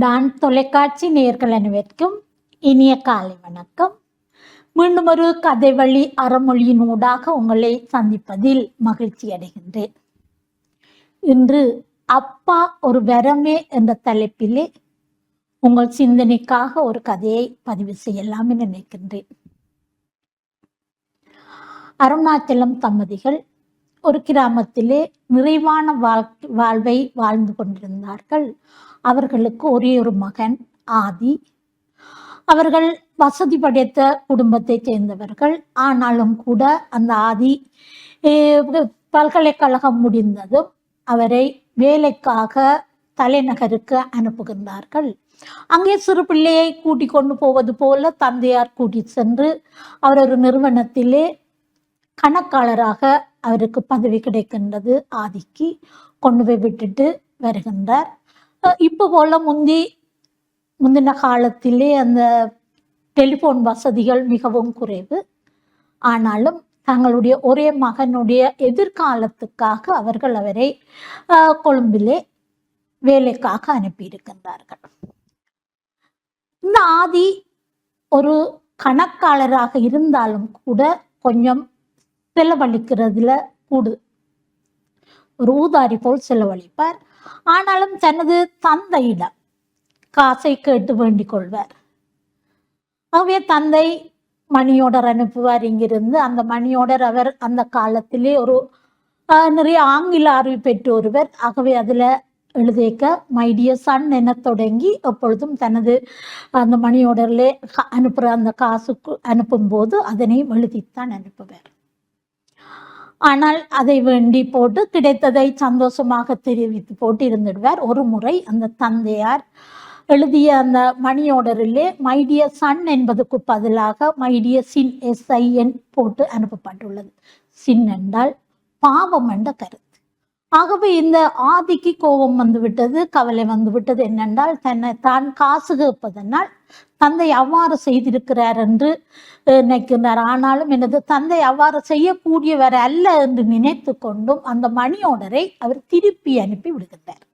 நான் தொலைக்காட்சி நேர்கள் அனைவருக்கும் இனிய காலை வணக்கம். மீண்டும் ஒரு கதை வழி அறமொழியின் ஊடாக உங்களை சந்திப்பதில் மகிழ்ச்சி அடைகின்றேன். இன்று அப்பா ஒரு வரமே என்ற தலைப்பிலே உங்கள் சிந்தனைக்காக ஒரு கதையை பதிவு செய்யலாம் என நினைக்கின்றேன். அருணாச்சலம் தம்பதிகள் ஒரு கிராமத்திலே நிறைவான வாழ் வாழ்வை வாழ்ந்து கொண்டிருந்தார்கள். அவர்களுக்கு ஒரே ஒரு மகன் ஆதி. அவர்கள் வசதி படைத்த குடும்பத்தை சேர்ந்தவர்கள். ஆனாலும் கூட அந்த ஆதி பல்கலைக்கழகம் முடிந்ததும் அவரை வேலைக்காக தலைநகருக்கு அனுப்புகின்றார்கள். அங்கே சிறு பிள்ளையை கூட்டி கொண்டு போவது போல தந்தையார் கூட்டி சென்று அவர் ஒரு நிறுவனத்திலே கணக்காளராக அவருக்கு பதவி கிடைக்கின்றது ஆதிக்கு. கொண்டு போய் விட்டுட்டு வருகின்றார். இப்போ போல முந்தி முந்தின காலத்திலே அந்த டெலிஃபோன் வசதிகள் மிகவும் குறைவு. ஆனாலும் தங்களுடைய ஒரே மகனுடைய எதிர்காலத்துக்காக அவர்கள் அவரை கொழும்பிலே வேலைக்காக அனுப்பியிருக்கின்றார்கள். இந்த ஆதி ஒரு கணக்காளராக இருந்தாலும் கூட கொஞ்சம் செலவழிக்கிறதுல கூடு. ஒரு ஊதாரி போல் செலவழிப்பார். ஆனாலும் தனது தந்தையிடம் காசை கேட்டு வேண்டிக் கொள்வார். ஆகவே தந்தை மணி ஆர்டர் அனுப்புவார் இங்கிருந்து. அந்த மணி ஆர்டர் அவர் அந்த காலத்திலே ஒரு நிறைய ஆங்கில அறிவு பெற்று ஒருவர். ஆகவே அதுல எழுதிக்க மைடிய சன் என தொடங்கி எப்பொழுதும் தனது அந்த மணி ஆர்டர்ல அனுப்புற அந்த காசுக்கு அனுப்பும்போது அதனை எழுதித்தான் அனுப்புவார். ஆனால் அதை வேண்டி போட்டு கிடைத்ததை சந்தோஷமாக தெரிவித்து போட்டு இருந்துடுவார் ஒரு முறை அந்த தந்தையார் எழுதிய அந்த மணி ஆர்டரிலே மைடிய சன் என்பதுக்கு பதிலாக மைடிய சின் எஸ்ஐஎன் போட்டு அனுப்பப்பட்டுள்ளது. சின் என்றால் பாவம் என்ற கருத்து. ஆகவே இந்த ஆதிக்கு கோபம் வந்து விட்டது கவலை வந்து விட்டது என்னென்றால் தன்னை தான் காசு கேட்பதனால் தந்தை அவ்வாறு செய்திருக்கிறார் என்று நினைக்கின்றார். ஆனாலும் எனது தந்தை அவ்வாறு செய்யக்கூடியவர் அல்ல என்று நினைத்து கொண்டும் அந்த மணி ஆர்டரை அவர் திருப்பி அனுப்பி விடுகின்றார்.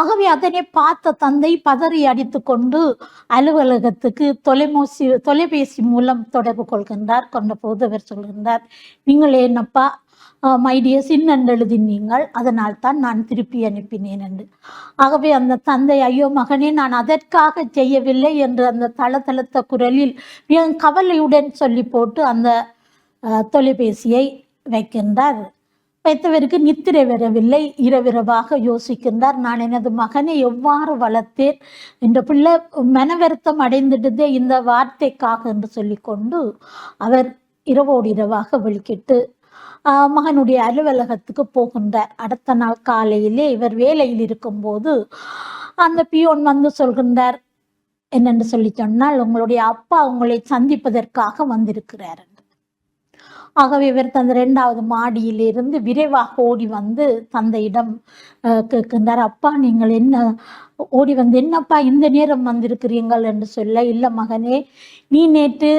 ஆகவே அதனை பார்த்த தந்தை பதறி அடித்து கொண்டு அலுவலகத்துக்கு தொலைமோசி தொலைபேசி மூலம் தொடர்பு கொள்கின்றார். கொண்ட போது அவர் சொல்கின்றார் நீங்கள் என்னப்பா மைடிய சின்னன் எழுதினீங்கள் அதனால் தான் நான் திருப்பி அனுப்பினேன் என்று. ஆகவே அந்த தந்தை ஐயோ மகனே நான் அதற்காக செய்யவில்லை என்று அந்த தளதளத்த குரலில் என் கவலையுடன் சொல்லி போட்டு அந்த தொலைபேசியை வைக்கின்றார். வைத்தவருக்கு நித்திரை வரவில்லை இரவிரவாக யோசிக்கின்றார். நான் எனது மகனை எவ்வாறு வளர்த்தேன் இந்த பிள்ளை மனவருத்தம் அடைந்துடுதே இந்த வார்த்தைக்காக என்று சொல்லிக்கொண்டு அவர் இரவோடு இரவாக வெளிக்கிட்டு மகனுடைய அலுவலகத்துக்கு போகின்றார் அடுத்த நாள் காலையிலே இவர் வேலையில் இருக்கும்போது அந்த பியோன் வந்து சொல்கின்றார் என்னென்று சொல்லி சொன்னால் உங்களுடைய அப்பா உங்களை சந்திப்பதற்காக வந்திருக்கிறார். என்று ஆகவே இவர் தந்த இரண்டாவது மாடியிலிருந்து விரைவாக ஓடி வந்து தந்தையிடம் கேட்கின்றார் அப்பா நீங்கள் என்ன ஓடி வந்து என்னப்பா இந்த நேரம் வந்திருக்கிறீர்கள்? என்று சொல்ல இல்லை மகனே நீ நேற்று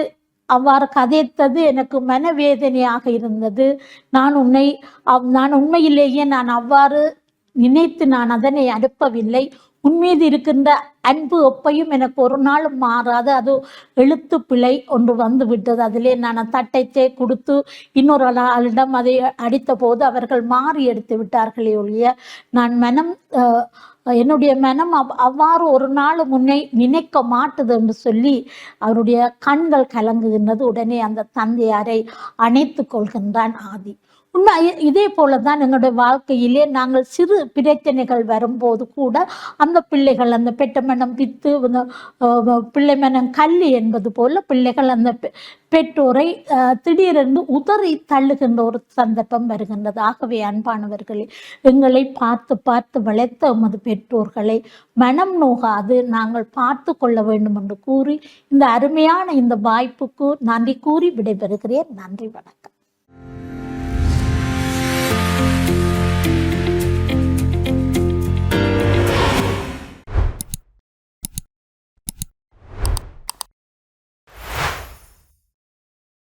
அவ்வாறு கதைத்தது எனக்கு மனவேதனையாக இருந்தது. நான் உன்னை அவ்- நான் உண்மையிலேயே நான் அவ்வாறு நினைத்து நான் அதனை அனுப்பவில்லை. உன்மீது இருக்கின்ற அன்பு எப்பையும் எனக்கு ஒரு நாளும் மாறாது. அது எழுத்து பிழை ஒன்று வந்து விட்டது அதிலே நான் தட்டைத்தே கொடுத்து இன்னொரு ஆளிடம் அதை அடித்த போது அவர்கள் மாறி எடுத்து விட்டார்களே ஒழிய நான் மனம் அஹ், என்னுடைய மனம் அவ் அவ்வாறு ஒரு நாள் முன்னே நினைக்க மாட்டுது என்று சொல்லி அவருடைய கண்கள் கலங்குகின்றது. உடனே அந்த தந்தையாரை அணைத்து கொள்கின்றான் ஆதி. உண்மை இதே இதே போலதான் எங்களுடைய வாழ்க்கையிலே நாங்கள் சிறு பிரச்சனைகள் வரும்போது கூட அந்த பிள்ளைகள் அந்த பெட்ட மனம் பித்து பிள்ளை மனம் கல்லி என்பது போல பிள்ளைகள் அந்த பெ- பெற்றோரை திடீரென்று உதறி தள்ளுகின்ற ஒரு சந்தர்ப்பம் வருகின்றது. ஆகவே அன்பானவர்களே எங்களை பார்த்து பார்த்து வளர்த்த உமது பெற்றோர்களை மனம் நோகாது நாங்கள் பார்த்து கொள்ள வேண்டும் என்று கூறி இந்த அருமையான இந்த வாய்ப்புக்கு நன்றி கூறி விடைபெறுகிறேன். நன்றி வணக்கம்.